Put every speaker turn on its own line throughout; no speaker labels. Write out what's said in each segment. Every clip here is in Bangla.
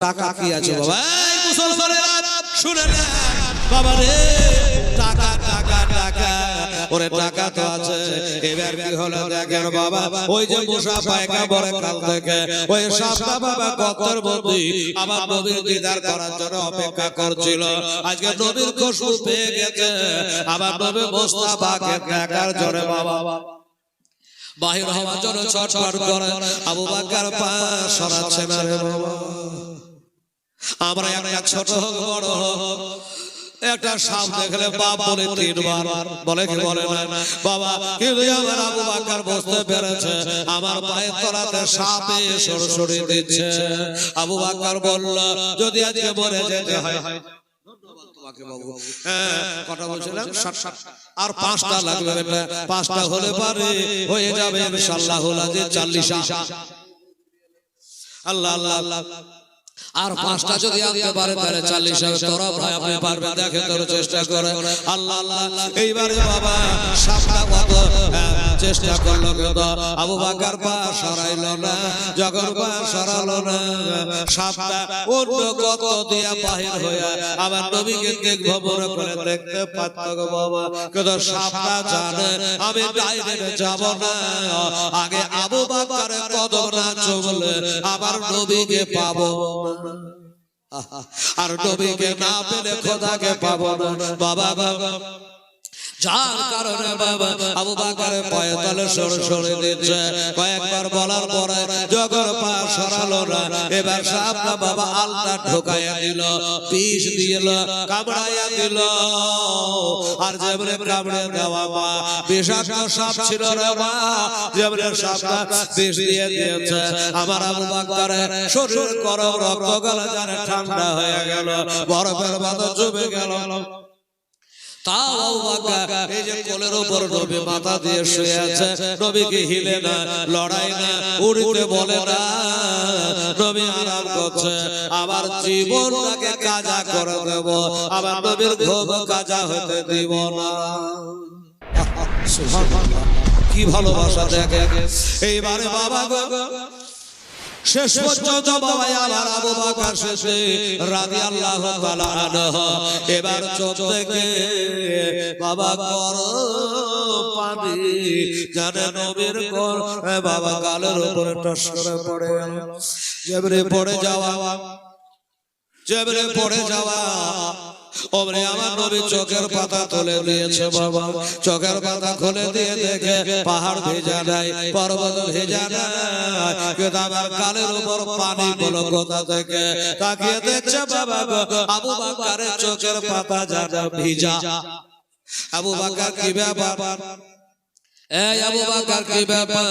টাকা কি আছে বাবা? মুসলমানেরা শুনে না। বাবা রে টাকা টাকা টাকা। ওরে টাকা তো আছে। এবার কি হলো দেখেন বাবা? ওই যে মুসা পায়কা বড় কাল থেকে। ওই সাতটা বাবা কতর মধ্যে আবার নবীর দিদার করার জন্য অপেক্ষা করছিল। আজকে নবীর খুশবু পেয়ে গেছে। আবার নবী দেখার জন্য বাবা। বাহির হওয়ার জন্য ছটফট করে আবু বাক্কার পা সরাচ্ছে না রে বাবা। আমরা একটা ছোট হোক বড় হোক একটা সাপ দেখলে বাপ বলে তিনবার। বলে কি বলে না? বাবা কিন্তু আমার আবু পেরেছে। আমার পায়ের তলাতে সাপে সরসরি দিচ্ছে। আবু বলল যদি আজকে মরে যেতে হয়। আর পাঁচটা লাগবে পাঁচটা হলে পারে হয়ে যাবে চাল্লিশা। আল্লাহ। আল্লাহ আল্লাহ। আর পাঁচটা যদি আনতে পারে তাহলে চল্লিশ তোরা ভাই আপনি দেখে তোর চেষ্টা করে। আল্লাহ আল্লাহ এইবারে বাবা সাপটা কত? হ্যাঁ, চেষ্টা করল কত আবু বাকার পা সরাইলো না যখন পা সরালো না। সাতটা অন্য কত দিয়া বাহির হইয়া আবার নবীকে দেখব, মনে করে দেখতে পারত গো বাবা। কিন্তু সাতটা জানে, আমি ডাইরেক্ট যাব না। আগে আবু বাকারের কদম না চলে আবার নবীকে পাবো আর নবীকে না পেলে খোদাকে পাবো না। বাবা বাবা। যার কারণে বাবা আবু সরে সরে দিচ্ছে। কয়েকবার বলার পরে যখন পা সরালো না। এবার সাপটা বাবা আলটা ঢোকাইয়া দিল দিল, কামড়াইয়া দিল। আর যেমন কামড়ে দেওয়া মা, বিষাক্ত সাপ ছিল রে মা, যেমন সাপটা বিষ দিয়ে দিয়েছে। আমার আবু করম রক্ত গলা জানে ঠান্ডা হয়ে গেল, বরফের মতো জমে গেল। তাও আবু এই যে কোলের উপর নবী মাথা দিয়ে শুয়ে আছে। নবীকে হিলে না লড়াই না উড়িতে বলে না। নবী আরাম করছে। আবার জীবনটাকে কাজা করে দেব। আবার নবীর ঘুম কাজা হতে দিব না। কি ভালোবাসা দেখে এইবারে বাবা গো শেষ পর্যন্ত বাবা আমার আবু বকর শেষে রাদিয়াল্লাহু তাআলা আনহু। এবার চোখ থেকে বাবা কর পানি জানে নবীর কর। বাবা গালের উপরে টস করে পড়ে গেল। যেবরে পড়ে যাওয়া যেবরে পড়ে যাওয়া ওমরে আমার নবী চোখের পাতা তুলে দিয়েছে বাবা। চোখের পাতা খুলে দিয়ে দেখে পাহাড় ভেজা নাই পর্বত ভেজা নাই। কিন্তু আমার কালের উপর পানি গুলো কোথা থেকে? তাকিয়ে দেখছে বাবা আবু বাকারের চোখের পাতা যা ভিজা। আবু বাকার কি ব্যাপার? এই আবু বাকার কি ব্যাপার?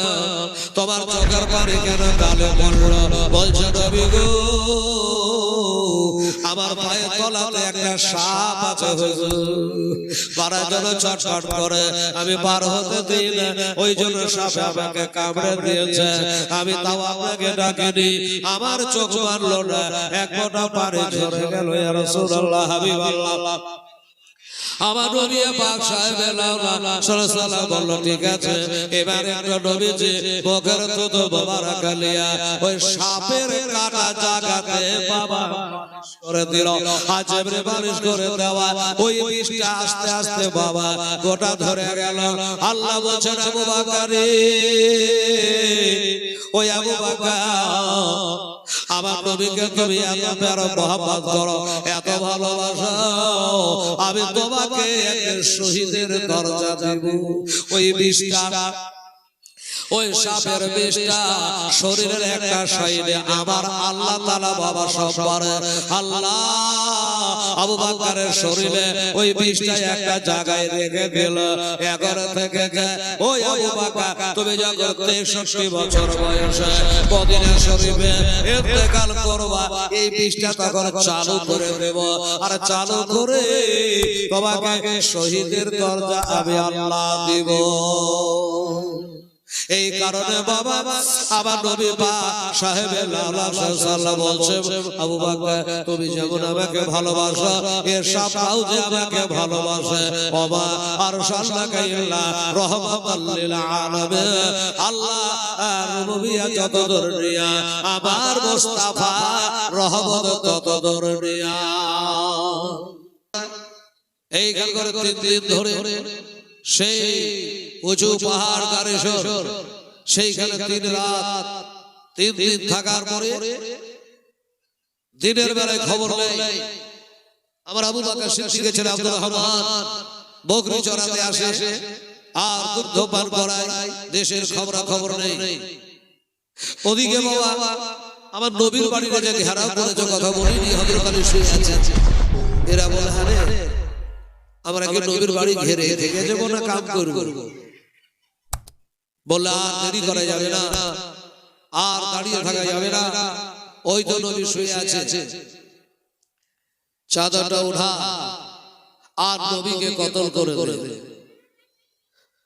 তোমার চোখের পানি কেন গালে পড়ল বলছে গো আমার পায়ের তলাতে একটা সাপ আছে জন্য ছটফট করে। আমি পার হতে দিই না। ওই জন্য সাপ আমাকে কামড়ে দিয়েছে। আমি তাও আপনাকে ডাকিনি। আমার চোখ মারলো না। এক ফোঁটা পানি ঝরে গেল। রাসূলুল্লাহ হাবিবাল্লাহ। আমার নবী পাক সাহেব সাল্লাল্লাহু বলল ঠিক আছে এবারে একটা নবী যে মুখের তো বাবার কালিয়া ওই সাপের কাটা জায়গাতে বাবা করে দিল আজেবরে বারিশ করে দেওয়া ওই বিষটা আস্তে আস্তে বাবা গোটা ধরে গেল আল্লাহ বলছেন আবু বাকারে ওই আবু বাকা আমার নবীকে তুমি এত প্যারো মহাপাত করো, এত ভালোবাসাও আমি তোমাকে শহীদের দরজা দেব। ওই বিষটা ওই সাপের বিষটা শরীরের একটা সাইডে আমার আল্লাহ তালা বাবা সবার আল্লাহ! আবু বাকারের শরীরে ওই বিষটা একটা জায়গায় রেখে দিল। এগারো থেকে ওই আবু বাকা তুমি যখন তেষট্টি বছর বয়সে মদিনা শরীফে ইন্তেকাল করবা এই বিষটা তখন চালু করে দেব। আর চালু করে তোমাকে শহীদের দরজা আমি আল্লাহ দিব। এই কারণে বাবা আবার নবী পা সাহেবে লালা সাল্লাল্লাহু বলছে আবু বকর তুমি যেমন আমাকে ভালোবাসো এর সাথেও যে আমাকে ভালোবাসে ওমা আর সাল্লাকা ইল্লা রাহমাতাল লিল আল্লাহ আর রুবিয়া যত দরনিয়া আবার মুস্তাফা রহমত তত দরনিয়া এই করে তিন দিন ধরে সেই উঁচু পাহাড় কারেশ্বর সেইখানে তিন রাত তিন দিন থাকার পরে দিনের বেলায় খবর নেই। আমার আবু বাকা সিদ্দিকে ছেলে আব্দুর রহমান। বকরি চড়াতে আসে। আর দুগ্ধ পান করায় দেশের খবর খবর নেই। ওদিকে বাবা আমার নবীর বাড়িতে যে ঘেরাও করেছে কথা বলিনি হজরত আলী শুয়ে আছে। এরা বলে হ্যাঁ আমরা কি নবীর বাড়ি ঘেরে থেকে যাব না কাম করব। বললে আর দেরি করা যাবে না। আর দাঁড়িয়ে থাকা যাবে না। ওই তো নবী শুয়ে আছে। চাদরটা উঠা আর নবীকে কতল করে দে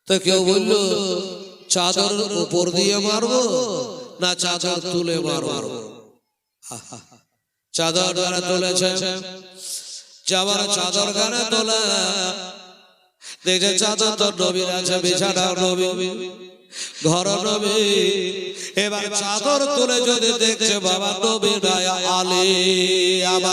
তো কেউ বলল চাদর উপর দিয়ে মারবো না চাদর তুলে মারবো? চাদর যারা তুলেছে যাবার চাদর গানে তোলা। দেখছে চাদর তোর নবীর আছে বিছানা নবী। ঘর নবী। এবার চাদর তুলে যদি দেখছে বাবা নবী আলী। আবার